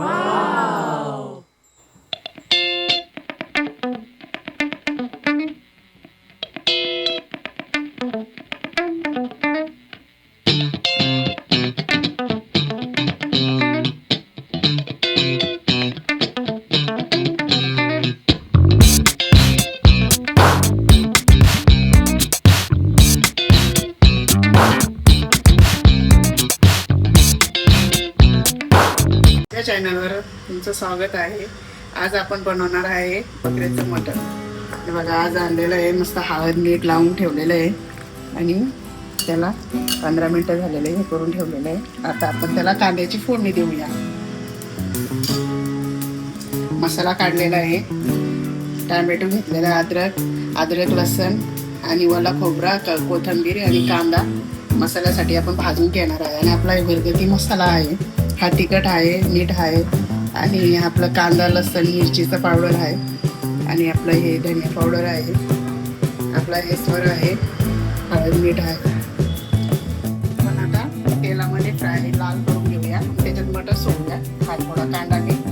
Wow. माझ्या चॅनलवर तुमचं स्वागत आहे. आज आपण बनवणार आहे बकऱ्याचं मटण. हे बघा आज आणलेलं आहे मस्त हळद मीठ लावून ठेवलेलं आहे. आणि त्याला पंधरा मिनटं झालेलं आहे हे करून ठेवलेलं आहे. आता आपण त्याला कांद्याची फोडणी देऊया. मसाला काढलेला आहे. टॅमॅटो घेतलेला आहे अद्रक अद्रक लसण आणि वला खोबरा क- आणि कांदा मसाल्यासाठी आपण भाजून घेणार आहे. आणि आपला घरगुती मसाला आहे. हा तिखट आहे मीठ आहे आणि आपलं कांदा लसण मिरचीचं पावडर आहे आणि आपलं हे धनिया पावडर आहे. आपला हे स्वर आहे हळद मीठ आहे. पण आता तेलामध्ये फ्राय लाल करून घेऊया. त्याच्यात मटर सोडूया. हा थोडा कांदा घे.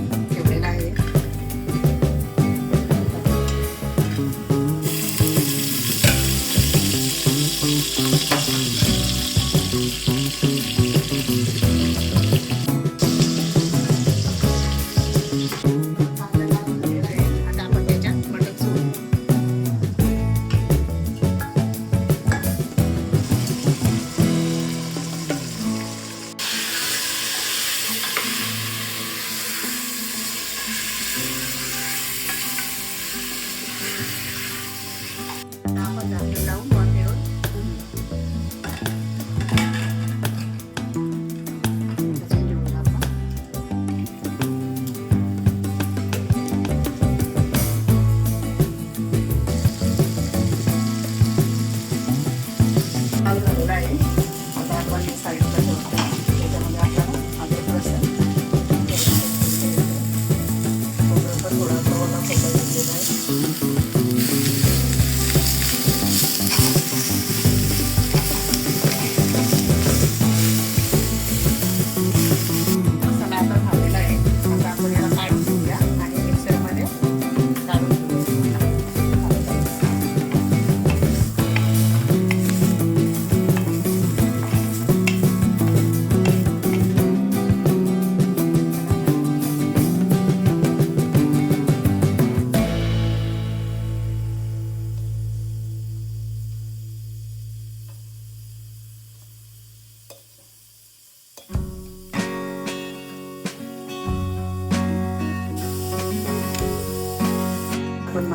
आता आपण झाकण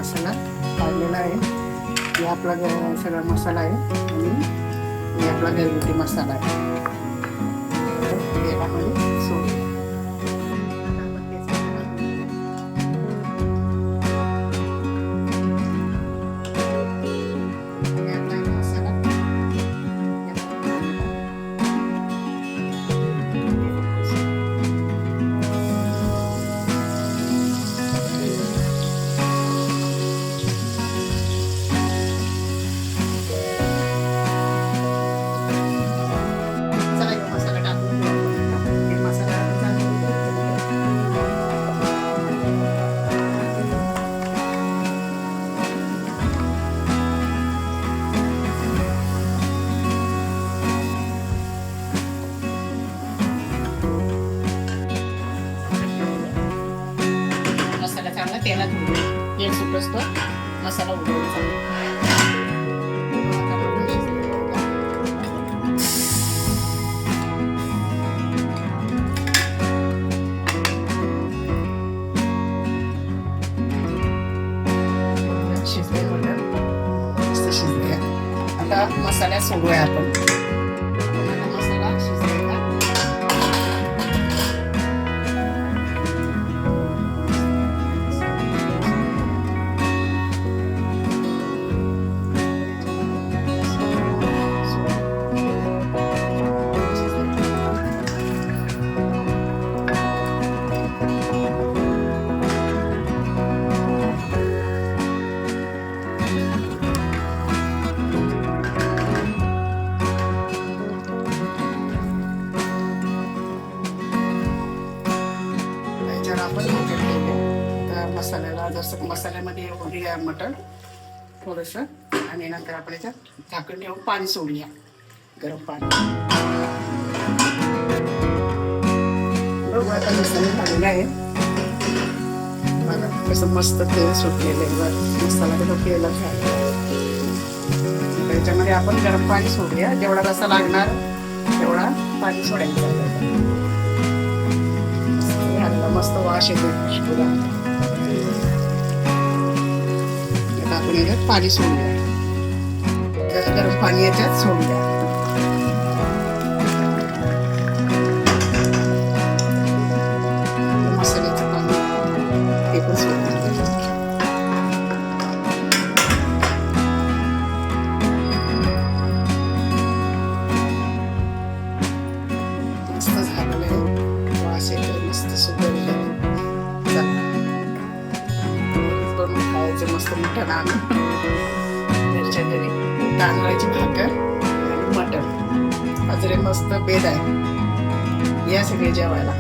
मसाला काढलेला आहे. हे आपला गरम सगळा मसाला आहे. आणि हे आपला घरगुती मसाला आहे. उडवू तेल सुटच तो मसाला उडवून चांगला शिजले म्हटलं मस्त शिजले आता मसाला सोडूया आपण जसं मसाल्यामध्ये होऊया मटण थोडंसं. आणि नंतर आपण याच्यात झाकण ठेवून पाणी सोडूया. गरम पाणी. बघू आता मसाले झालेला आहे. बघा कसं मस्त तेल सुटलेलं आहे. बघ मसाला कसं तेलच त्याच्यामध्ये आपण गरम पाणी सोडूया. जेवढा रसा लागणार तेवढा पाणी सोडायचं. मस्त वाश येतो टाकून याच्यात पाणी सोडूया त्यात गरम पाणी याच्यात सोडूया मसाल्याचं मस्त मटण घरी. तांदळाची भाकर आणि मटण. अजरे मस्त बेद आहे. या सगळे जेवायला.